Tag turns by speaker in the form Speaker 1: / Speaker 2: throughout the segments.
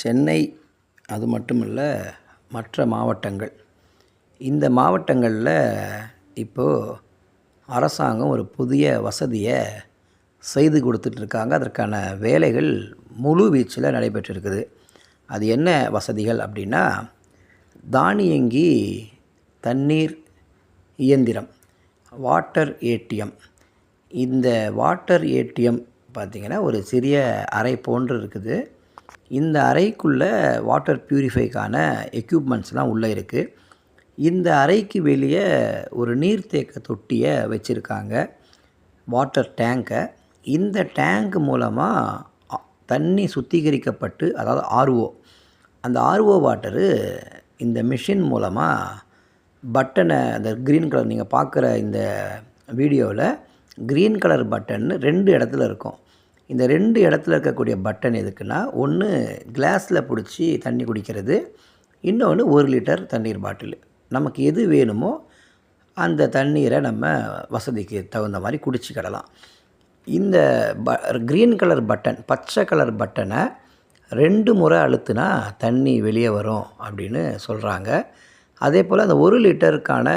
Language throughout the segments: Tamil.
Speaker 1: சென்னை அது மட்டும் இல்லை மற்ற மாவட்டங்கள். இந்த மாவட்டங்களில் இப்போது அரசாங்கம் ஒரு புதிய வசதியை செய்து கொடுத்துட்ருக்காங்க. அதற்கான வேலைகள் முழு வீச்சில் நடைபெற்றிருக்குது. அது என்ன வசதிகள் அப்படின்னா தானியங்கி தண்ணீர் இயந்திரம் வாட்டர் ஏடிஎம். இந்த வாட்டர் ஏடிஎம் பார்த்திங்கன்னா ஒரு சிறிய அறை போன்று இருக்குது. இந்த அறைக்குள்ளே வாட்டர் ப்யூரிஃபைக்கான எக்யூப்மெண்ட்ஸ்லாம் உள்ளே இருக்குது இந்த அறைக்கு வெளியே ஒரு நீர்த்தேக்க தொட்டியை வச்சுருக்காங்க. வாட்டர் டேங்கை இந்த டேங்க் மூலமாக தண்ணி சுத்திகரிக்கப்பட்டு அதாவது ஆர்ஓ அந்த ஆர்ஓ வாட்டரு இந்த மிஷின் மூலமாக பட்டனை அந்த க்ரீன் கலர் நீங்கள் பார்க்குற இந்த வீடியோவில் க்ரீன் கலர் பட்டன் ரெண்டு இடத்துல இருக்கும். இந்த ரெண்டு இடத்துல இருக்கக்கூடிய பட்டன் எதுக்குன்னா ஒன்று கிளாஸில் பிடிச்சி தண்ணி குடிக்கிறது இன்னொன்று ஒரு லிட்டர் தண்ணீர் பாட்டில். நமக்கு எது வேணுமோ அந்த தண்ணீரை நம்ம வசதிக்கு தகுந்த மாதிரி குடிச்சிக்கிடலாம். இந்த ப க்ரீன் கலர் பட்டன் பச்சை கலர் பட்டனை ரெண்டு முறை அழுத்துனா தண்ணி வெளியே வரும் அப்படின்னு சொல்கிறாங்க அதே போல் அந்த ஒரு லிட்டருக்கான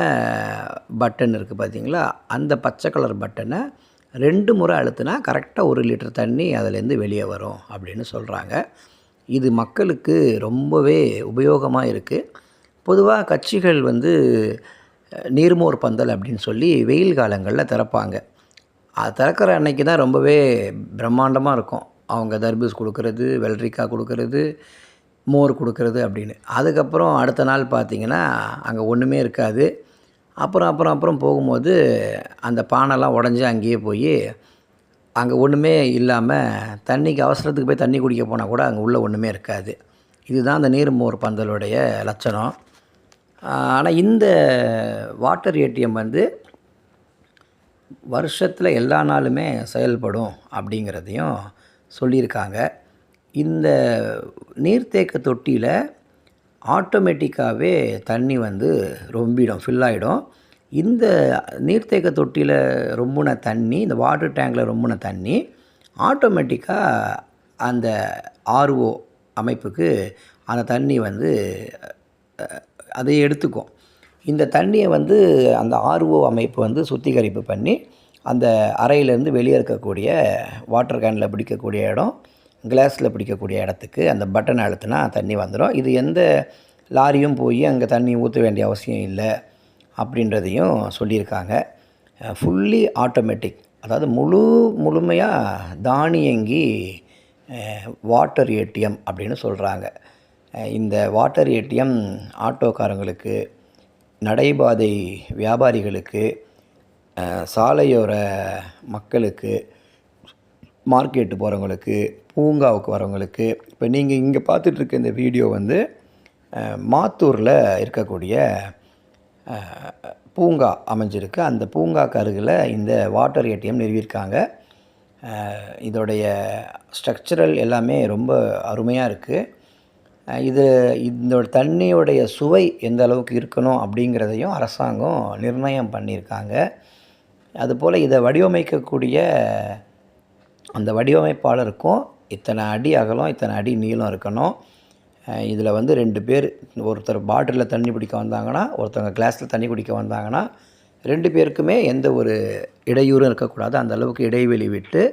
Speaker 1: பட்டன் இருக்குது பார்த்தீங்களா அந்த பச்சை கலர் பட்டனை ரெண்டு முறை அழுத்துனா கரெக்டாக ஒரு லிட்டர் தண்ணி அதுலேருந்து வெளியே வரும் அப்படின்னு சொல்கிறாங்க இது மக்களுக்கு ரொம்பவே உபயோகமாக இருக்குது பொதுவாக கட்சிகள் வந்து நீர்மோர் பந்தல் அப்படின்னு சொல்லி வெயில் காலங்களில் திறப்பாங்க. அது திறக்கிற அன்னைக்கு தான் ரொம்பவே பிரம்மாண்டமாக இருக்கும். அவங்க தர்பூஸ் கொடுக்கறது வெள்ளரிக்காய் கொடுக்கறது மோர் கொடுக்கறது அப்படின்னு. அதுக்கப்புறம் அடுத்த நாள் பார்த்திங்கன்னா அங்கே ஒன்றுமே இருக்காது. அப்புறம் அப்புறம் அப்புறம் போகும்போது அந்த பானைலாம் உடஞ்சி அங்கேயே போய் அங்கே ஒன்றுமே இல்லாமல் தண்ணிக்கு அவசரத்துக்கு போய் தண்ணி குடிக்க போனால் கூட அங்கே உள்ளே ஒன்றுமே இருக்காது. இதுதான் அந்த நீர்மோர் பந்தலுடைய லட்சணம். ஆனால் இந்த வாட்டர் ஏடிஎம் வந்து வருஷத்தில் எல்லா நாளுமே செயல்படும் அப்படிங்கிறதையும் சொல்லியிருக்காங்க. இந்த நீர்த்தேக்க தொட்டியில் ஆட்டோமேட்டிக்காகவே தண்ணி வந்து ரொம்பிடும் ஃபில் ஆகிடும் இந்த நீர்த்தேக்க தொட்டியில் ரொம்பின தண்ணி இந்த வாட்டர் டேங்கில் ரொம்பின தண்ணி ஆட்டோமேட்டிக்காக அந்த ஆர்ஓ அமைப்புக்கு அந்த தண்ணி வந்து அதை எடுத்துக்கும். இந்த தண்ணியை வந்து அந்த ஆர்ஓ அமைப்பு வந்து சுத்திகரிப்பு பண்ணி அந்த அறையிலேருந்து வெளியே இருக்கக்கூடிய வாட்டர் கேனில் பிடிக்கக்கூடிய இடம் கிளாஸில் பிடிக்கக்கூடிய இடத்துக்கு அந்த பட்டன் அழுத்தினா தண்ணி வந்துடும் இது எந்த லாரியும் போய் அங்கே தண்ணி ஊற்ற வேண்டிய அவசியம் இல்லை. அப்படின்றதையும் சொல்லியிருக்காங்க. ஃபுல்லி ஆட்டோமேட்டிக் அதாவது முழு முழுமையாக தானியங்கி வாட்டர் ஏடிஎம் அப்படின்னு சொல்கிறாங்க இந்த வாட்டர் ஏடிஎம் ஆட்டோக்காரங்களுக்கு நடைபாதை வியாபாரிகளுக்கு சாலையோர மக்களுக்கு மார்க்கெட்டு போகிறவங்களுக்கு பூங்காவுக்கு வரவங்களுக்கு இப்போ நீங்கள் இங்கே பார்த்துட்ருக்க இந்த வீடியோ வந்து மாத்தூரில் இருக்கக்கூடிய பூங்கா அமைஞ்சிருக்கு. அந்த பூங்காக்கு அருகில் இந்த வாட்டர் ஏடிஎம் நிறுவியிருக்காங்க. இதோடைய ஸ்ட்ரக்சரல் எல்லாமே ரொம்ப அருமையாக இருக்குது இது இந்த தண்ணியோடைய சுவை எந்த அளவுக்கு இருக்கணும் அப்படிங்கிறதையும் அரசாங்கம் நிர்ணயம் பண்ணியிருக்காங்க. அதுபோல் இதை வடிவமைக்கக்கூடிய அந்த வடிவமைப்பாளருக்கும் இத்தனை அடி அகலம் இத்தனை அடி நீளம் இருக்கணும். இதில் வந்து ரெண்டு பேர் ஒருத்தர் பாட்டிலில் தண்ணி பிடிக்க வந்தாங்கன்னா ஒருத்தவங்க கிளாஸில் தண்ணி குடிக்க வந்தாங்கன்னா ரெண்டு பேருக்குமே எந்த ஒரு இடையூறும் இருக்கக்கூடாது. அந்த அளவுக்கு இடைவெளி விட்டு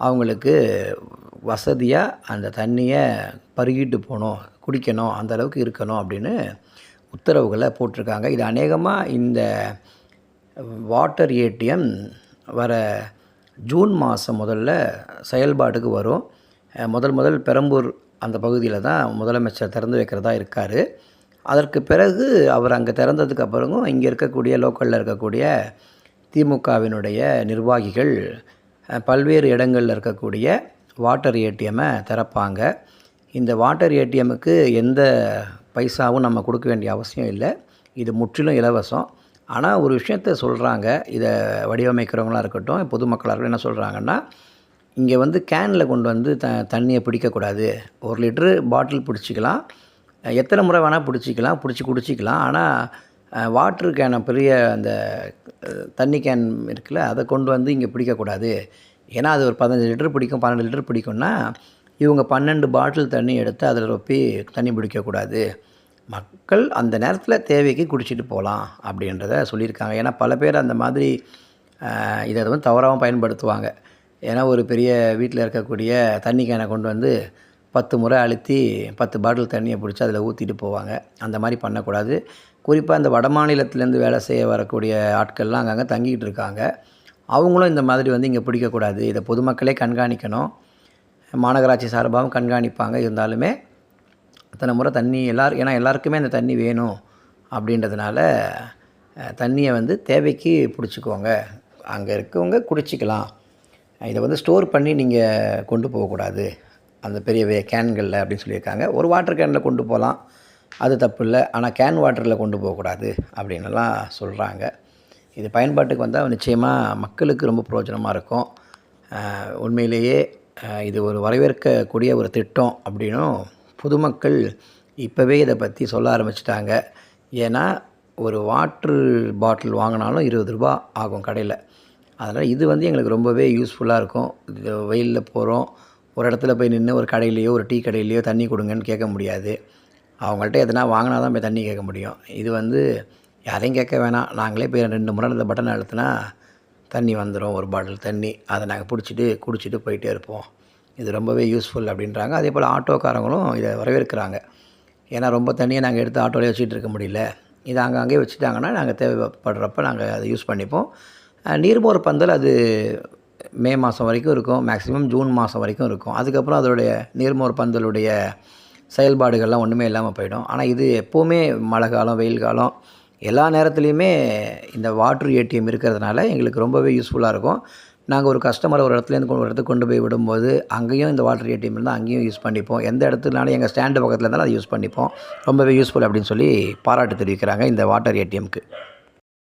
Speaker 1: அவங்களுக்கு வசதியாக அந்த தண்ணியை பருகிட்டு போகணும் குடிக்கணும் அந்த அளவுக்கு இருக்கணும் அப்படின்னு உத்தரவுகளை போட்டிருக்காங்க. இது அநேகமாக இந்த வாட்டர் ஏடிஎம் வர ஜூன் மாதம் முதல்ல செயல்பாட்டுக்கு வரும். முதல் முதல் பெரம்பூர் அந்த பகுதியில் தான் முதலமைச்சர் திறந்து வைக்கிறதா இருக்கார். அதற்கு பிறகு அவர் அங்கே திறந்ததுக்கு அப்புறமும் இங்கே இருக்கக்கூடிய லோக்கலில் இருக்கக்கூடிய திமுகவினுடைய நிர்வாகிகள் பல்வேறு இடங்களில் இருக்கக்கூடிய வாட்டர் ஏடிஎம்மை திறப்பாங்க. இந்த வாட்டர் ஏடிஎம்முக்கு எந்த பைசாவும் நம்ம கொடுக்க வேண்டிய அவசியம் இல்லை. இது முற்றிலும் இலவசம். ஆனால் ஒரு விஷயத்த சொல்கிறாங்க இதை வடிவமைக்கிறவங்களாக இருக்கட்டும் பொதுமக்களாக இருக்கட்டும் என்ன சொல்கிறாங்கன்னா இங்கே வந்து கேனில் கொண்டு வந்து த தண்ணியை பிடிக்கக்கூடாது. ஒரு லிட்ரு பாட்டில் பிடிச்சிக்கலாம். எத்தனை முறை வேணால் பிடிச்சிக்கலாம் பிடிச்சி குடிச்சிக்கலாம். ஆனால் வாட்ரு கேனை பெரிய அந்த தண்ணி கேன் இருக்குல்ல அதை கொண்டு வந்து இங்கே பிடிக்கக்கூடாது. ஏன்னா அது ஒரு பதினஞ்சு லிட்டர் பிடிக்கும் பன்னெண்டு லிட்டர் பிடிக்கும்னா இவங்க பன்னெண்டு பாட்டில் தண்ணி எடுத்து அதில் ரொப்பி தண்ணி பிடிக்கக்கூடாது. மக்கள் அந்த நேரத்தில் தேவைக்கு குடிச்சிட்டு போகலாம் அப்படின்றத சொல்லியிருக்காங்க. ஏன்னா பல பேர் அந்த மாதிரி இதை வந்து தவறாகவும் பயன்படுத்துவாங்க. ஏன்னா ஒரு பெரிய வீட்டில் இருக்கக்கூடிய தண்ணி கேனை கொண்டு வந்து பத்து முறை அழுத்தி பத்து பாட்டில் தண்ணியை பிடிச்சி அதில் ஊற்றிட்டு போவாங்க. அந்த மாதிரி பண்ணக்கூடாது. குறிப்பாக இந்த வட மாநிலத்திலேருந்து வேலை செய்ய வரக்கூடிய ஆட்கள்லாம் அங்கங்கே தங்கிக்கிட்டு இருக்காங்க. அவங்களும் இந்த மாதிரி வந்து இங்கே பிடிக்கக்கூடாது. இதை பொதுமக்களே கண்காணிக்கணும். மாநகராட்சி சார்பாகவும் கண்காணிப்பாங்க. இருந்தாலுமே அத்தனை முறை தண்ணி எல்லாரும் ஏன்னா எல்லாருக்குமே அந்த தண்ணி வேணும் அப்படின்றதுனால தண்ணியை வந்து தேவைக்கு பிடிச்சிக்கோங்க. அங்கே இருக்கவங்க குடிச்சிக்கலாம். இதை வந்து ஸ்டோர் பண்ணி நீங்கள் கொண்டு போகக்கூடாது. அந்த பெரிய பெரிய கேன்களில் அப்படின்னு சொல்லியிருக்காங்க. ஒரு வாட்டர் கேனில் கொண்டு போகலாம். அது தப்பு இல்லை. ஆனால் கேன் வாட்டரில் கொண்டு போகக்கூடாது அப்படின்லாம் சொல்கிறாங்க. இது பயன்பாட்டுக்கு வந்தால் நிச்சயமாக மக்களுக்கு ரொம்ப பிரயோஜனமாக இருக்கும். உண்மையிலேயே இது ஒரு வரவேற்கக்கூடிய ஒரு திட்டம் அப்படின்னும் பொதுமக்கள் இப்போவே இதை பற்றி சொல்ல ஆரம்பிச்சிட்டாங்க. ஏன்னா ஒரு வாட்ரு பாட்டில் வாங்கினாலும் இருபது ரூபா ஆகும் கடையில். அதனால் இது வந்து எங்களுக்கு ரொம்பவே யூஸ்ஃபுல்லாக இருக்கும். இது வெயிலில் போகிறோம் ஒரு இடத்துல போய் நின்று ஒரு கடையிலையோ ஒரு டீ கடையிலையோ தண்ணி கொடுங்கன்னு கேட்க முடியாது. அவங்கள்ட்ட எதனா வாங்கினா தான் போய் தண்ணி கேட்க முடியும். இது வந்து யாரையும் கேட்க வேணாம். நாங்களே போய் ரெண்டு முறை அந்த பட்டன் அழுத்தினா தண்ணி வந்துடும் ஒரு பாட்டில் தண்ணி. அதை நாங்கள் பிடிச்சிட்டு குடிச்சிட்டு போயிட்டே இருப்போம். இது ரொம்பவே யூஸ்ஃபுல் அப்படின்றாங்க. அதே போல் ஆட்டோக்காரங்களும் இதை வரவேற்கிறாங்க. ஏன்னா ரொம்ப தண்ணியை நாங்கள் எடுத்து ஆட்டோலேயே வச்சுட்டு இருக்க முடியல. இதை அங்கங்கே வச்சுட்டாங்கன்னா நாங்கள் தேவைப்படுறப்ப நாங்கள் அதை யூஸ் பண்ணிப்போம். நீர்மோர் பந்தல் அது மே மாதம் வரைக்கும் இருக்கும். மேக்ஸிமம் ஜூன் மாதம் வரைக்கும் இருக்கும். அதுக்கப்புறம் அதோடைய நீர்மோர் பந்தலுடைய செயல்பாடுகள்லாம் ஒன்றுமே இல்லாமல் போயிடும். ஆனால் இது எப்போவுமே மழை காலம் வெயில் காலம் எல்லா நேரத்துலையுமே இந்த வாட்டர் ஏடிஎம் இருக்கிறதுனால எங்களுக்கு ரொம்பவே யூஸ்ஃபுல்லாக இருக்கும். நாங்கள் ஒரு கஸ்டமரை ஒரு இடத்துலேருந்து ஒரு இடத்துக்கு கொண்டு போய் விடும்போது அங்கேயும் இந்த வாட்டர் ஏடிஎம் இருந்தால் அங்கேயும் யூஸ் பண்ணிப்போம். எந்த இடத்துலனாலும் எங்கள் ஸ்டாண்டு பக்கத்தில் இருந்தாலும் அதை யூஸ் பண்ணிப்போம். ரொம்பவே யூஸ்ஃபுல் அப்படின்னு சொல்லி பாராட்டு தெரிவிக்கிறாங்க இந்த வாட்டர் ஏடிஎம்க்கு